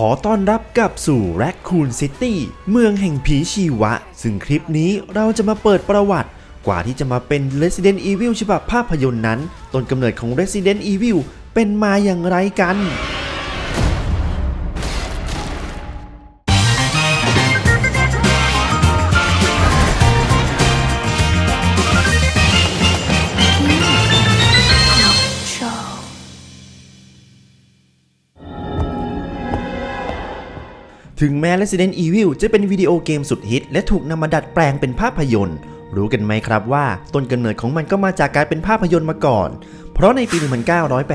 ขอต้อนรับกลับสู่ Raccoon City เมืองแห่งผีชีวะ ซึ่งคลิปนี้เราจะมาเปิดประวัติ กว่าที่จะมาเป็น Resident Evil ฉบับภาพยนตร์นั้น ต้นกำเนิดของ Resident Evil เป็นมาอย่างไรกัน ถึงแม้ Resident Evil จะเป็นวิดีโอเกมสุดฮิต และถูกนำมาดัดแปลงเป็นภาพยนตร์ รู้กันไหมครับว่าต้นกำเนิดของมันก็มาจากการเป็นภาพยนตร์มาก่อน เพราะในปี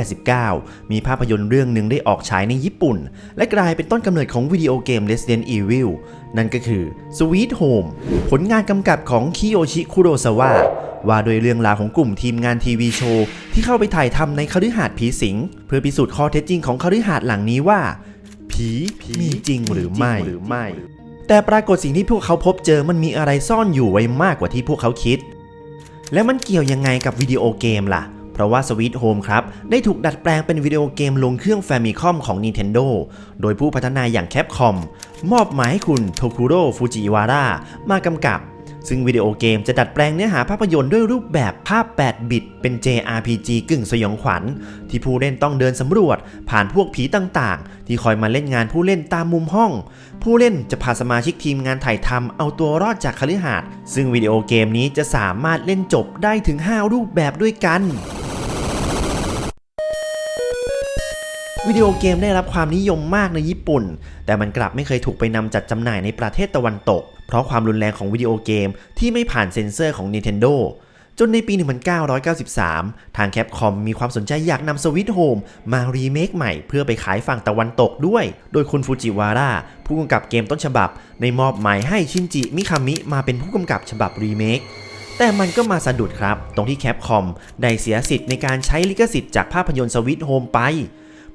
1989 มีภาพยนตร์เรื่องหนึ่งได้ออกฉายในญี่ปุ่น และกลายเป็นต้นกำเนิดของวิดีโอเกม Resident Evil นั่นก็คือ Sweet Home ผลงานกำกับของคิโยชิคุโรซาวะว่าโดยเรื่องราวของกลุ่มทีมงานทีวีโชว์ที่เข้าไปถ่ายทำในคฤหาสน์ผีสิงเพื่อพิสูจน์ข้อเท็จจริงของคฤหาสน์หลังนี้ว่า ผีมีจริงหรือไม่ แต่ปรากฏสิ่งที่พวกเขาพบเจอมันมีอะไรซ่อนอยู่ไว้มากกว่าที่พวกเขาคิด และมันเกี่ยวยังไงกับวิดีโอเกมล่ะ เพราะว่า Sweet Home ครับ ได้ถูกดัดแปลงเป็นวิดีโอเกมลงเครื่อง Famicom ของ Nintendo โดยผู้พัฒนาอย่าง Capcom มอบหมายให้คุณโทคุโร่ฟูจิวาระมากำกับ ซึ่งวิดีโอเกมจะดัดแปลงเนื้อหาภาพยนตร์ด้วยรูปแบบภาพ 8 บิต เป็น JRPG กึ่งสยองขวัญ ที่ผู้เล่นต้องเดินสำรวจ ผ่านพวกผีต่างๆ ที่คอยมาเล่นงานผู้เล่นตามมุมห้อง ผู้เล่นจะพาสมาชิกทีมงานถ่ายทำเอาตัวรอดจากคฤหาสน์ซึ่งวิดีโอเกมนี้จะสามารถเล่นจบได้ถึง 5 รูปแบบด้วยกันวิดีโอเกมได้รับความนิยมมากในญี่ปุ่น แต่มันกลับไม่เคยถูกไปนำจัดจำหน่ายในประเทศตะวันตก เพราะความรุนแรงของวิดีโอเกมที่ไม่ผ่านเซ็นเซอร์ของ Nintendo จนในปี 1993 ทางแคปคอมมีความสนใจอยากนำสวิตโฮมมารีเมคใหม่เพื่อไปขายฝั่งตะวันตกด้วย โดยคุณฟูจิวาระผู้กำกับเกมต้นฉบับ ในมอบหมายให้ชินจิมิคามิมาเป็นผู้กำกับฉบับรีเมคแต่มันก็มาสะดุดครับ ตรงที่แคปคอมได้เสียสิทธิ์ในการใช้ลิขสิทธิ์จากภาพยนตร์สวิตโฮมไป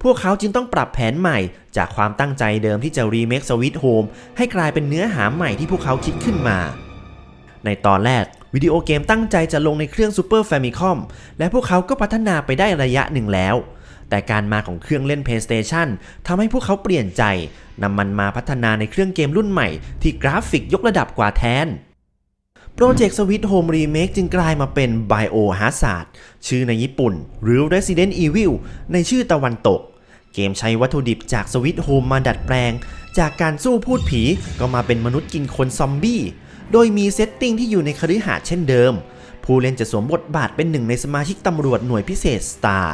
พวกเขาจึงต้องปรับแผนใหม่ จากความตั้งใจเดิมที่จะรีเมคสวิตโฮมให้กลายเป็นเนื้อหาใหม่ที่พวกเขาคิดขึ้นมา ในตอนแรกวิดีโอเกมตั้งใจจะลงในเครื่อง Super Famicom และพวกเขาก็พัฒนาไปได้ระยะหนึ่งแล้ว แต่การมาของเครื่องเล่น PlayStation ทำให้พวกเขาเปลี่ยนใจนำมันมาพัฒนาในเครื่องเกมรุ่นใหม่ที่กราฟิกยกระดับกว่าแทน โปรเจกต์ Sweet Home Remake จึงกลายมาเป็น Biohazard ชื่อในญี่ปุ่น หรือ Resident Evil ในชื่อตะวันตก เกมใช้วัตถุดิบจาก Sweet Home มาดัดแปลง จากการสู้พูดผีก็มาเป็นมนุษย์กินคนซอมบี้ โดยมีเซตติ้งที่อยู่ในคฤหาสน์เช่นเดิม ผู้เล่นจะสวมบทบาทเป็นหนึ่งในสมาชิกตำรวจหน่วยพิเศษ Star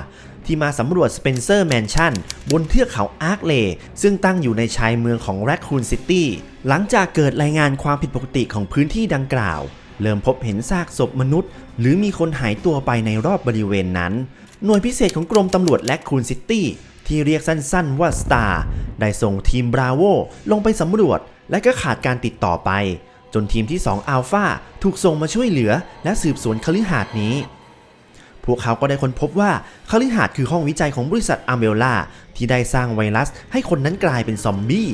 ที่มาสำรวจ Spencer Mansion บนเทือกเขาอาร์คเลซึ่งตั้งอยู่ในชายเมืองของ Raccoon City หลังจากเกิดรายงานความผิดปกติของพื้นที่ดังกล่าว เริ่มพบเห็นซากศพมนุษย์ หรือมีคนหายตัวไปในรอบบริเวณนั้น หน่วยพิเศษของกรมตำรวจ Raccoon City ที่เรียกสั้นๆว่า Star ได้ส่งทีม Bravo ลงไปสำรวจ และก็ขาดการติดต่อไป จนทีมที่2 Alpha ถูกส่งมาช่วยเหลือและสืบสวนคฤหาสน์นี้ พวกเขาก็ได้ค้นพบว่าคฤหาสน์คือห้องวิจัยของบริษัทอ m เ e ล่าที่ได้สร้างไวรัสให้คนนั้นกลายเป็นซอมบี้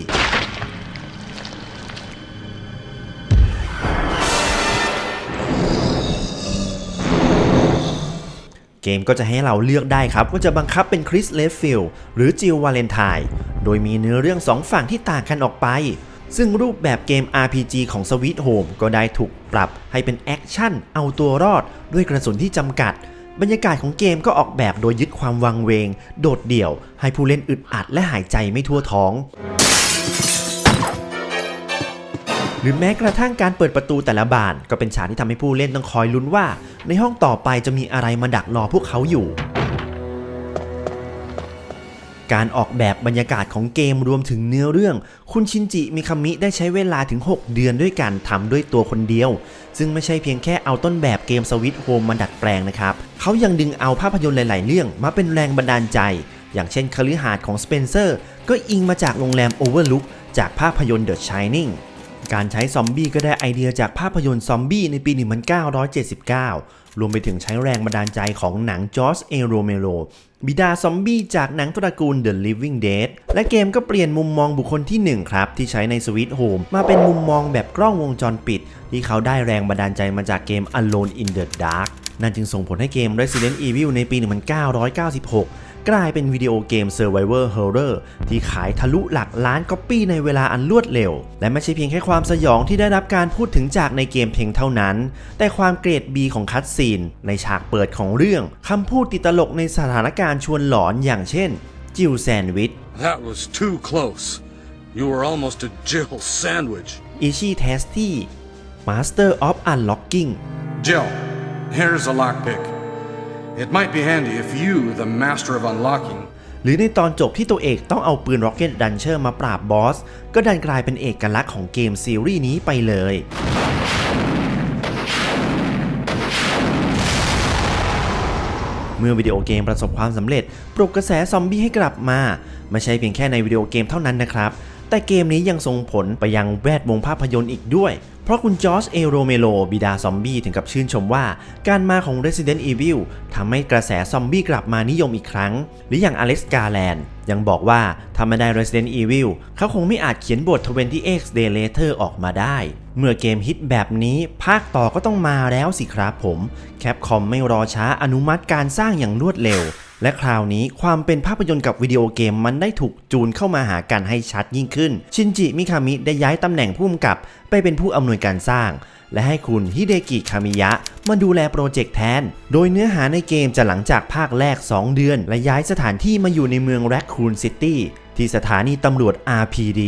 เกมก็จะให้เราเลือกได้ครับว่าจะบังคับเป็นคริสเลฟฟิลหรือจิลวาเลนไทน์โดยมีเนื้อเรื่องสองฝั่งที่ต่างกันออกไป ซึ่งรูปแบบเกม RPG ของ Sweet Home ก็ได้ถูกปรับให้เป็นแอคชั่นเอาตัวรอดด้วยกระสุนที่จำกัด บรรยากาศของเกมก็ออกแบบโดยยึดความวังเวง โดดเดี่ยว ให้ผู้เล่นอึดอัดและหายใจไม่ทั่วท้อง หรือแม้กระทั่งการเปิดประตูแต่ละบานก็เป็นฉากที่ทำให้ผู้เล่นต้องคอยลุ้นว่า ในห้องต่อไปจะมีอะไรมาดักรอพวกเขาอยู่ การออกแบบบรรยากาศของเกมรวมถึงเนื้อเรื่อง คุณชินจิมิคามิได้ใช้เวลาถึง 6 เดือนด้วยการทำด้วยตัวคนเดียว ซึ่งไม่ใช่เพียงแค่เอาต้นแบบเกมสวิตโฮมมาดัดแปลงนะครับ เขายังดึงเอาภาพยนตร์หลาย ๆ เรื่องมาเป็นแรงบันดาลใจ อย่างเช่นคฤหาสน์ของสเปนเซอร์ ก็อิงมาจากโรงแรมโอเวอร์ลุกจากภาพยนตร์ The Shining การใช้ซอมบี้ก็ได้ไอเดียจากภาพยนตร์ซอมบี้ในปี 1979 รวมไปถึงใช้แรงบันดาลใจของหนังจอร์จเอโรเมโรบิดาซอมบี้จากหนังตระกูล The Living Dead และเกมก็เปลี่ยนมุมมองบุคคลที่ 1 ครับ ที่ใช้ใน Sweet Home มาเป็นมุมมองแบบกล้องวงจรปิด ที่เขาได้แรงบันดาลใจมาจากเกม Alone in the Dark นั่นจึงส่งผลให้เกม Resident Evil ในปี 1996 กลายเป็นวิดีโอเกม Survivor Horror ที่ขายทะลุหลักล้านก๊อปปี้ในเวลาอันรวดเร็ว และไม่ใช่เพียงแค่ความสยองที่ได้รับการพูดถึงจากในเกมเพียงเท่านั้น แต่ความเกรด B ของคัตซีน ในฉากเปิดของเรื่องคำพูดติดตลกในสถานการณ์ชวนหลอนอย่างเช่นจิวแซนด์วิช That was too close. You were almost a Jill sandwich. อิชิเทสตี้ Master of Unlocking Jill, here's a lockpick. It might be handy if you, the master of unlocking, หรือในตอนจบที่ตัวเอกต้องเอาปืน Rocket Launcher มาปราบบอส ก็ดันกลายเป็นเอกลักษณ์ของเกมซีรีส์นี้ไปเลย เมื่อวิดีโอเกมประสบความสำเร็จ ปลุกกระแสซอมบี้ให้กลับมา ไม่ใช่เพียงแค่ในวิดีโอเกมเท่านั้นนะครับ แต่เกมนี้ยังส่งผลไปยังแวดวงภาพยนตร์อีกด้วย เพราะคุณจอร์จเอโรเมโลบิดาซอมบี้ถึงกับชื่นชมว่า การมาของ Resident Evil ทำให้กระแสซอมบี้กลับมานิยมอีกครั้ง หรืออย่างอเล็กซ์กาแลนด์ยังบอกว่าถ้าไม่ได้ Resident Evil เขาคงไม่อาจเขียนบท 20x Day Later ออกมาได้ เมื่อเกมฮิตแบบนี้ภาคต่อก็ต้องมาแล้วสิครับผม แคปคอมไม่รอช้าอนุมัติการสร้างอย่างรวดเร็ว และคราวนี้ความเป็นภาพยนตร์กับวิดีโอเกมมันได้ถูกจูนเข้ามาหากันให้ชัดยิ่งขึ้น ชินจิ มิคามิได้ย้ายตำแหน่งผู้กำกับ ไปเป็นผู้อำนวยการสร้าง และให้คุณฮิเดกิ คามิยะ มาดูแลโปรเจกต์แทน โดยเนื้อหาในเกมจะหลังจากภาคแรก 2 เดือน และย้ายสถานที่มาอยู่ในเมืองแรคคูนซิตี้ที่สถานีตำรวจ RPD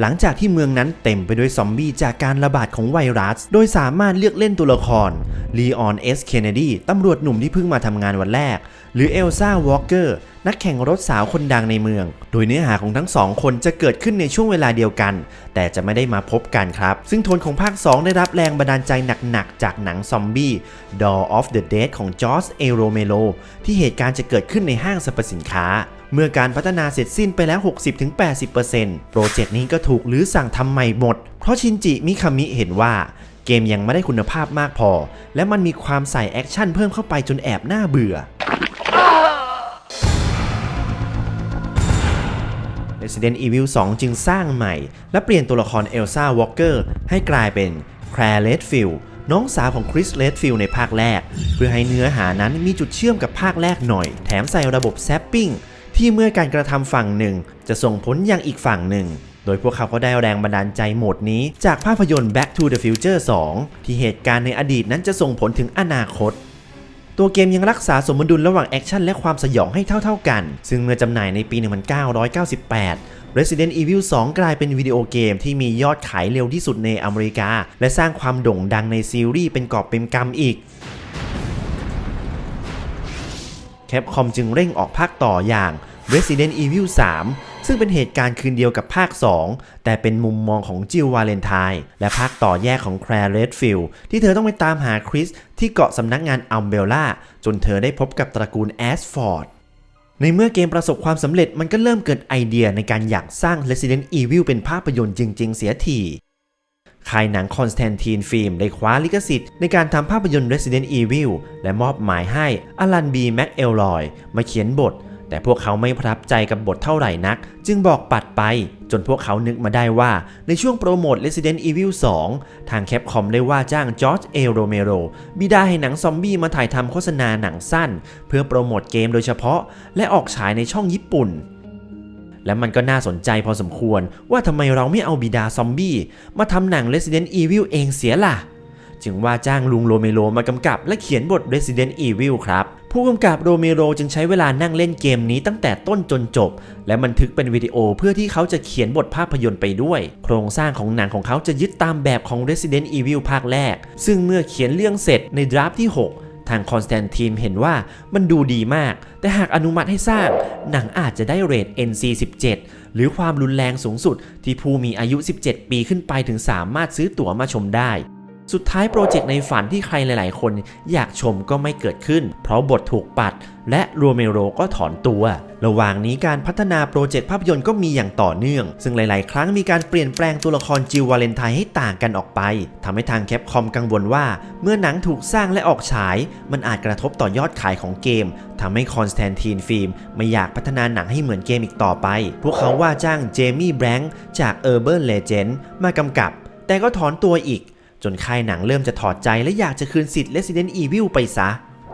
หลังจากที่เมืองนั้นเต็มไปด้วยซอมบี้จากการระบาดของไวรัส โดยสามารถเลือกเล่นตัวละครลีออนเอสเคนเนดีตำรวจหนุ่มที่เพิ่งมาทำงานวันแรก หรือเอลซ่าวอลเกอร์นักแข่งรถสาวคนดังในเมือง โดยเนื้อหาของทั้งสองคนจะเกิดขึ้นในช่วงเวลาเดียวกัน แต่จะไม่ได้มาพบกันครับ ซึ่งโทนของภาค 2 ได้รับแรงบันดาลใจหนักๆ จากหนังซอมบี้ Dawn of the Dead ของจอร์จเอโรเมโลที่เหตุการณ์จะเกิดขึ้นในห้างสรรพสินค้า เมื่อการพัฒนาเสร็จสิ้นไปแล้ว 60-80%โปรเจกต์นี้ก็ถูกหรือสั่งทำใหม่หมด เพราะชินจิมิคามิเห็นว่าเกมยังไม่ได้คุณภาพมากพอ และมันมีความใส่แอคชั่นเพิ่มเข้าไปจนแอบน่าเบื่อ Resident Evil 2 จึงสร้างใหม่ และเปลี่ยนตัวละครเอลซ่าวอลเกอร์ให้กลายเป็นแคลร์เลดฟิลน้องสาวของคริสเลดฟิลในภาคแรก เพื่อให้เนื้อหานั้นมีจุดเชื่อมกับภาคแรกหน่อย แถมใส่ระบบแซปปิ้ง ที่เมื่อการกระทำฝั่งหนึ่ง จะส่งผลยังอีกฝั่งหนึ่ง โดยพวกเขาก็ได้แรงบันดาลใจโหมดนี้ จากภาพยนตร์ Back to the Future 2 ที่เหตุการณ์ในอดีตนั้นจะส่งผลถึงอนาคต ตัวเกมยังรักษาสมดุลระหว่างแอคชั่นและความสยองให้เท่าๆกัน ซึ่งเมื่อจำหน่ายในปี 1998 Resident Evil 2 กลายเป็นวิดีโอเกมที่มียอดขายเร็วที่สุดในอเมริกา และสร้างความโด่งดังในซีรีส์เป็นกอบเป็นกำอีก แคปคอมจึงเร่งออกภาคต่ออย่าง Resident Evil 3 ซึ่งเป็นเหตุการณ์คืนเดียวกับภาค 2 แต่เป็นมุมมองของจิลวาเลนไทน์และภาคต่อแยกของแคลร์เรดฟิลที่เธอต้องไปตามหาคริสที่เกาะสำนักงานอัมเบลล่าจนเธอได้พบกับตระกูลแอสฟอร์ดในเมื่อเกมประสบความสำเร็จมันก็เริ่มเกิดไอเดียในการอยากสร้าง Resident Evil เป็นภาพยนตร์จริง ๆ เสียที ค่ายหนังคอนสแตนทีนฟิล์มได้คว้าลิขสิทธิ์ในการทำภาพยนตร์ Resident Evil และมอบหมายให้อลันบีแม็กเอลลอยมาเขียนบท แต่พวกเขาไม่ประทับใจกับบทเท่าไหร่นัก จึงบอกปัดไป จนพวกเขานึกมาได้ว่าในช่วงโปรโมท Resident Evil 2 ทางแคปคอมได้ว่าจ้างจอร์จเอโรเมโรบิดาให้หนังซอมบี้มาถ่ายทำโฆษณาหนังสั้น เพื่อโปรโมทเกมโดยเฉพาะ และออกฉายในช่องญี่ปุ่น และมันก็น่าสนใจพอสมควรว่าทำไมเราไม่เอาบิดาซอมบี้มาทำหนัง Resident Evil เองเสียล่ะ จึงว่าจ้างลุงโรเมโรมากำกับและเขียนบท Resident Evil ครับผู้กำกับโรเมโรจึงใช้เวลานั่งเล่นเกมนี้ตั้งแต่ต้นจนจบ และบันทึกเป็นวิดีโอเพื่อที่เขาจะเขียนบทภาพยนตร์ไปด้วย โครงสร้างของหนังของเขาจะยึดตามแบบของ Resident Evil ภาคแรก ซึ่งเมื่อเขียนเรื่องเสร็จในดราฟที่ 6 ทางคอนสแตนทีนเห็นว่ามันดูดีมาก แต่หากอนุมัติให้สร้าง หนังอาจจะได้เรท NC17 หรือความรุนแรงสูงสุดที่ผู้มีอายุ 17 ปีขึ้นไปถึงสามารถซื้อตั๋วมาชมได้ สุดท้ายโปรเจกต์ในฝันที่ใครหลาย ๆ คนอยากชมก็ไม่เกิดขึ้น เพราะบทถูกปัด และโรเมโรก็ถอนตัว ระหว่างนี้การพัฒนาโปรเจกต์ภาพยนตร์ก็มีอย่างต่อเนื่อง ซึ่งหลาย ๆ ครั้งมีการเปลี่ยนแปลงตัวละครจิววาเลนไทน์ให้ต่างกันออกไปทำให้ทางแคปคอมกังวลว่า เมื่อหนังถูกสร้างและออกฉาย มันอาจกระทบต่อยอดขายของเกมทำให้คอนสแตนทีนฟิล์มไม่อยากพัฒนาหนังให้เหมือนเกมอีกต่อไป พวกเขาว่าจ้างเจมี่แบงค์จาก Urban Legend มากำกับแต่ก็ถอนตัวอีก จนค่ายหนังเริ่มจะถอดใจและอยากจะคืนสิทธิ์ Resident Evil ไปซะ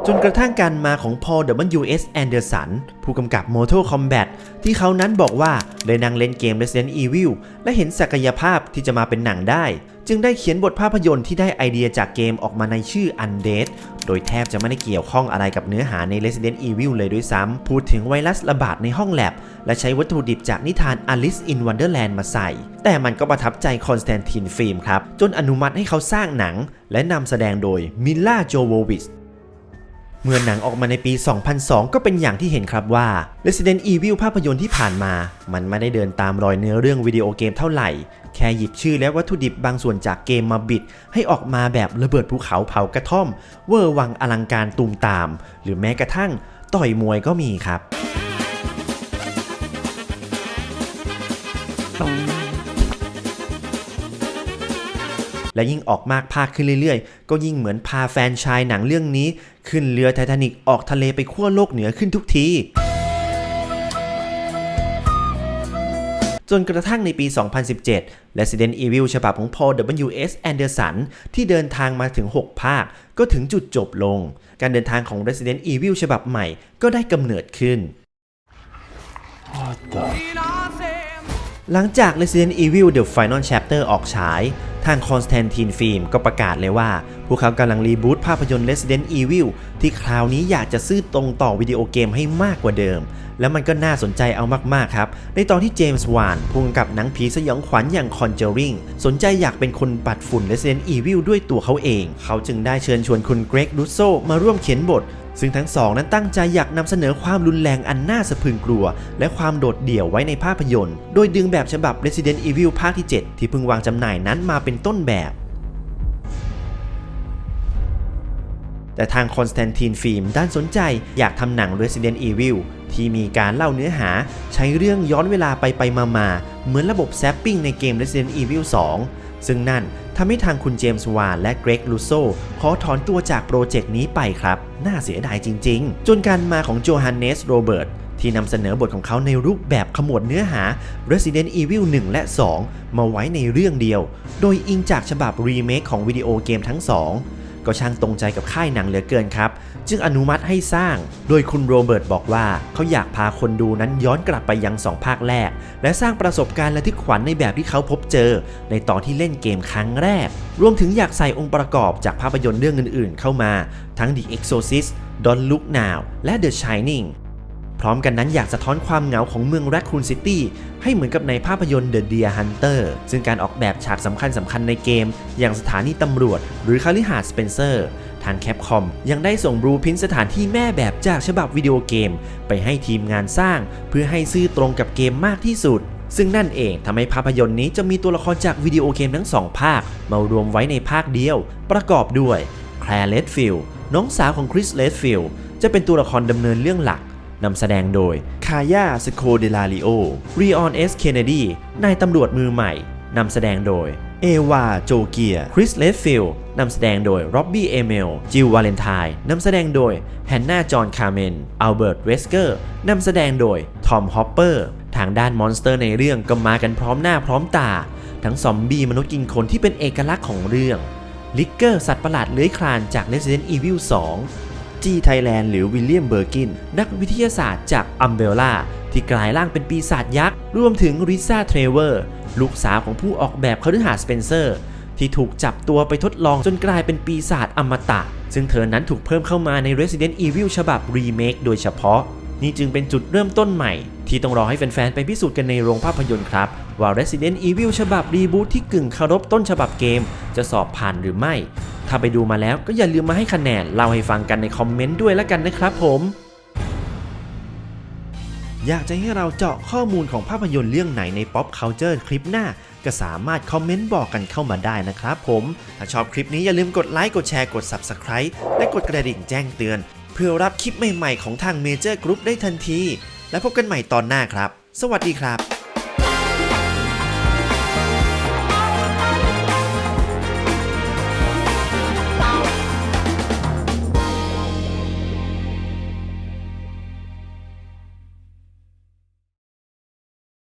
จนกระทั่งการมาของ Paul W.S. Anderson ผู้กำกับ Mortal Kombat ที่เขานั้นบอกว่าได้นั่งเล่นเกม Resident Evil และเห็นศักยภาพที่จะมาเป็นหนังได้ จึงได้เขียนบทภาพยนตร์ที่ได้ไอเดียจากเกมออกมาในชื่อ Undead โดยแทบจะไม่ได้เกี่ยวข้องอะไรกับเนื้อหาใน Resident Evil เลยด้วยซ้ำ พูดถึงไวรัสระบาดในห้องแลบ และใช้วัตถุดิบจากนิทาน Alice in Wonderland มาใส่ แต่มันก็ประทับใจคอนสแตนตินฟิล์มครับ จนอนุมัติให้เขาสร้างหนัง และนำแสดงโดยมิลล่าโจโววิช เมื่อหนังออกมาในปี 2002 ก็เป็นอย่างที่เห็นครับว่า Resident Evil ภาพยนตร์ที่ผ่านมา มันไม่ได้เดินตามรอยเนื้อเรื่องวิดีโอเกมเท่าไหร่ แค่หยิบชื่อและวัตถุดิบบางส่วนจากเกมมาบิด ให้ออกมาแบบระเบิดภูเขาเผากระท่อม เวอร์วังอลังการตูมตาม หรือแม้กระทั่งต่อยมวยก็มีครับ และยิ่งออกมากภาคขึ้นเรื่อยๆ ก็ยิ่งเหมือนพาแฟนชายหนังเรื่องนี้ ขึ้นเรือไททานิกออกทะเลไปขั้วโลกเหนือขึ้นทุกทีจนกระทั่งในปี 2017 Resident Evil ฉบับของ Paul W.S. Anderson ที่เดินทางมาถึง 6 ภาค ก็ถึงจุดจบลง การเดินทางของ Resident Evil ฉบับใหม่ก็ได้กำเนิดขึ้น หลังจาก Resident Evil The Final Chapter ออกฉาย ทาง Constantine Film ก็ประกาศเลยว่า พวกเขากำลังรีบูตภาพยนตร์ Resident Evil ที่คราวนี้อยากจะซื่อตรงต่อวิดีโอเกมให้มากกว่าเดิม แล้วมันก็น่าสนใจเอามาก ๆ ครับ ในตอนที่เจมส์วานผู้กำกับหนังผีสยองขวัญอย่าง Conjuring สนใจอยากเป็นคนปัดฝุ่น Resident Evil ด้วยตัวเขาเอง เขาจึงได้เชิญชวนคุณเกรกดูโซมาร่วมเขียนบท ซึ่งทั้งสองนั้นตั้งใจอยากนำเสนอความรุนแรงอันน่าสะพรึงกลัว และความโดดเดี่ยวไว้ในภาพยนตร์ โดยดึงแบบฉบับ Resident Evil ภาคที่ 7 ที่เพิ่งวางจำหน่ายนั้นมาเป็นต้นแบบ แต่ทางคอนสแตนตินฟิล์มด้านสนใจอยากทำหนัง Resident Evil ที่มีการเล่าเนื้อหาใช้เรื่องย้อนเวลาไปไปมามาเหมือนระบบแซปปิ้งในเกม Resident Evil 2 ซึ่งนั่นทำให้ทางคุณเจมส์วานและเกรกลูโซขอถอนตัวจากโปรเจกต์นี้ไปครับ น่าเสียดายจริง ๆ จนการมาของโจฮันเนสโรเบิร์ตที่นำเสนอบทของเขาในรูปแบบขมวดเนื้อหา Resident Evil 1 และ 2 มาไว้ในเรื่องเดียว โดยอิงจากฉบับรีเมคของวิดีโอเกมทั้งสอง ก็ช่างตรงใจกับค่ายหนังเหลือเกินครับ จึงอนุมัติให้สร้าง โดยคุณโรเบิร์ตบอกว่า เขาอยากพาคนดูนั้นย้อนกลับไปยังสองภาคแรก และสร้างประสบการณ์และที่ขวัญในแบบที่เขาพบเจอ ในตอนที่เล่นเกมครั้งแรก รวมถึงอยากใส่องค์ประกอบจากภาพยนตร์เรื่องอื่น ๆ เข้ามา ทั้ง The Exorcist Don't Look Now และ The Shining พร้อมกันนั้นอยากสะท้อนความเหงาของเมืองแรคคูนซิตี้ให้เหมือนกับในภาพยนตร์ The Deer Hunter ซึ่งการออกแบบฉากสำคัญสำคัญในเกม อย่างสถานีตำรวจ หรือคาลิฮาร์ดสเปนเซอร์ทางแคปคอมยังได้ส่งบลูพินสถานที่แม่แบบจากฉบับวิดีโอเกม ไปให้ทีมงานสร้าง เพื่อให้ซื่อตรงกับเกมมากที่สุด ซึ่งนั่นเองทำให้ภาพยนตร์นี้จะมีตัวละครจากวิดีโอเกมทั้งสองภาค มารวมไว้ในภาคเดียว ประกอบด้วยแคลร์เลดฟิลน้องสาวของคริสเลดฟิลจะเป็นตัวละครดำเนินเรื่องหลัก นำแสดงโดยคายาสโคเดลาริโอรีออนเอสเคนเนดีนายตำรวจมือใหม่นำแสดงโดยเอวาโจเกีย คริสเลดฟิลนำแสดงโดยร็อบบี้เอเมล จิลวาเลนไทน์นำแสดงโดยแฮนนาจอห์นคาร์เมน อัลเบิร์ต เวสเกอร์นำแสดงโดย ทอม ฮอปเปอร์ ทางด้านมอนสเตอร์ในเรื่องก็มากันพร้อมหน้าพร้อมตา ทั้งซอมบี้มนุษย์กินคนที่เป็นเอกลักษณ์ของเรื่อง ลิกเกอร์สัตว์ประหลาดเลื้อยคลานจาก Resident Evil 2 จีไทยแลนด์หรือวิลเลียมเบอร์กิน นักวิทยาศาสตร์จากอัมเบลล่าที่กลายร่างเป็นปีศาจยักษ์ รวมถึงริซ่าเทรเวอร์ ลูกสาวของผู้ออกแบบคฤหาสน์สเปนเซอร์ ที่ถูกจับตัวไปทดลองจนกลายเป็นปีศาจอมตะ ซึ่งเธอนั้นถูกเพิ่มเข้ามาใน Resident Evil ฉบับรีเมคโดยเฉพาะ นี่จึงเป็นจุดเริ่มต้นใหม่ ที่ต้องรอให้แฟนๆไปพิสูจน์กันในโรงภาพยนตร์ครับว่า Resident Evil ฉบับรีบูทที่กึ่งเคารพต้นฉบับเกม จะสอบผ่านหรือไม่ ถ้าไปดูมาแล้วก็อย่าลืมมาให้คะแนนเล่าให้ฟังกันในคอมเมนต์ด้วยแล้วกันนะครับผมอยากจะให้เราเจาะข้อมูลของภาพยนตร์เรื่องไหนใน Pop Culture คลิปหน้า ก็สามารถคอมเมนต์บอกกันเข้ามาได้นะครับผม ถ้าชอบคลิปนี้อย่าลืมกดไลค์ กดแชร์ กด Subscribe และกดกระดิ่งแจ้งเตือน เพื่อรับคลิปใหม่ๆของทาง Major Group ได้ทันที และพบกันใหม่ตอนหน้าครับ สวัสดีครับ